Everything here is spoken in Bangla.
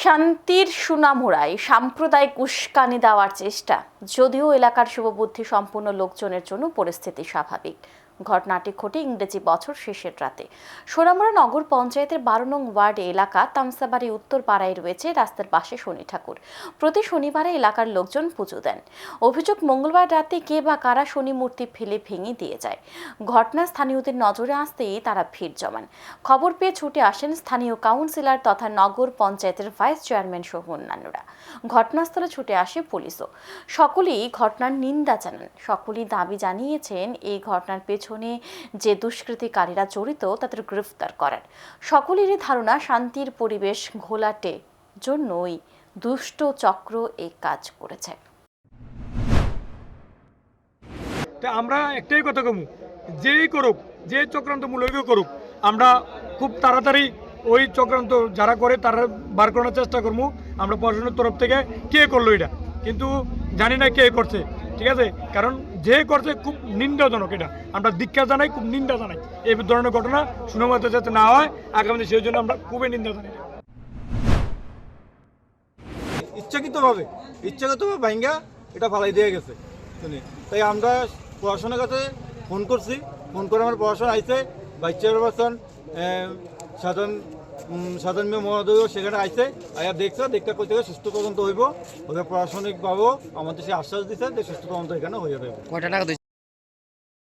শান্তির সুনামুরায় সাম্প্রদায়িক উস্কানি দেওয়ার চেষ্টা। যদিও এলাকার শুভবুদ্ধি সম্পন্ন লোকজনের জন্য পরিস্থিতি স্বাভাবিক। ঘটনাটি ঘটে ইংরেজি বছর শেষের রাতে। সোনামুড়া নগর পঞ্চায়েতের বারো নং ওয়ার্ড এলাকা তামসাবাড়ি উত্তর পাড়ায় রয়েছে রাস্তার পাশে শনি ঠাকুর। প্রতি শনিবারে এলাকার লোকজন পুজো দেন। অভিযোগ মঙ্গলবার রাতে কে বা কারা শনি মূর্তি ফেলে ভেঙে দিয়ে যায়। ঘটনা স্থানীয়দের নজরে আসতেই তারা ভিড় জমান। খবর পেয়ে ছুটে আসেন স্থানীয় কাউন্সিলর তথা নগর পঞ্চায়েতের ভাইস চেয়ারম্যান সহ অন্যান্যরা। ঘটনাস্থলে ছুটে আসে পুলিশও। সকলেই ঘটনার নিন্দা জানান। সকলেই দাবি জানিয়েছেন, এই ঘটনার পেছনে যে দুষ্কৃতিকারীরা জড়িত, তাদের গ্রেফতার করার সকলেরই ধারণা, শান্তির পরিবেশ ঘোলাটে জন্যই দুষ্ট চক্র এই কাজ করেছে। আমরা একটাই কথা কমু, যেই করুক, যে চক্রান্ত মূলক করুক, আমরা খুব তাড়াতাড়ি ওই চক্রান্ত যারা করে, তারা বার করানোর চেষ্টা করব আমরা প্রশাসনের তরফ থেকে কে করল এটা? কিন্তু জানি না কে করছে। ঠিক আছে? কারণ যে করছে খুব নিন্দাজনক এটা। আমরা দীক্ষা জানাই, খুব নিন্দা জানাই। এই ধরনের ঘটনা সুনামতে যাতে না হয় আগামী সেই জন্য আমরা খুবই নিন্দা জানাই। ইচ্ছাকৃতভাবে ইচ্ছাকৃতভাবে ভাঙ্গা এটা ফালাই দিয়ে গেছে। তাই আমরা প্রশাসনের কাছে ফোন করছি। ফোন করে আমার প্রশাসন আইসে বাচ্চা নির্বাচন সাধারণ সাধারণ মহোদয় সেখানে আইসে আয়া দেখছে, দেখতে করতে সুস্থ তদন্ত হইব, ওদের প্রশাসনিকভাবেও আমাদের সে আশ্বাস দিচ্ছে যে সুস্থ তদন্ত এখানে হয়ে যাবে। কয়টা টাকা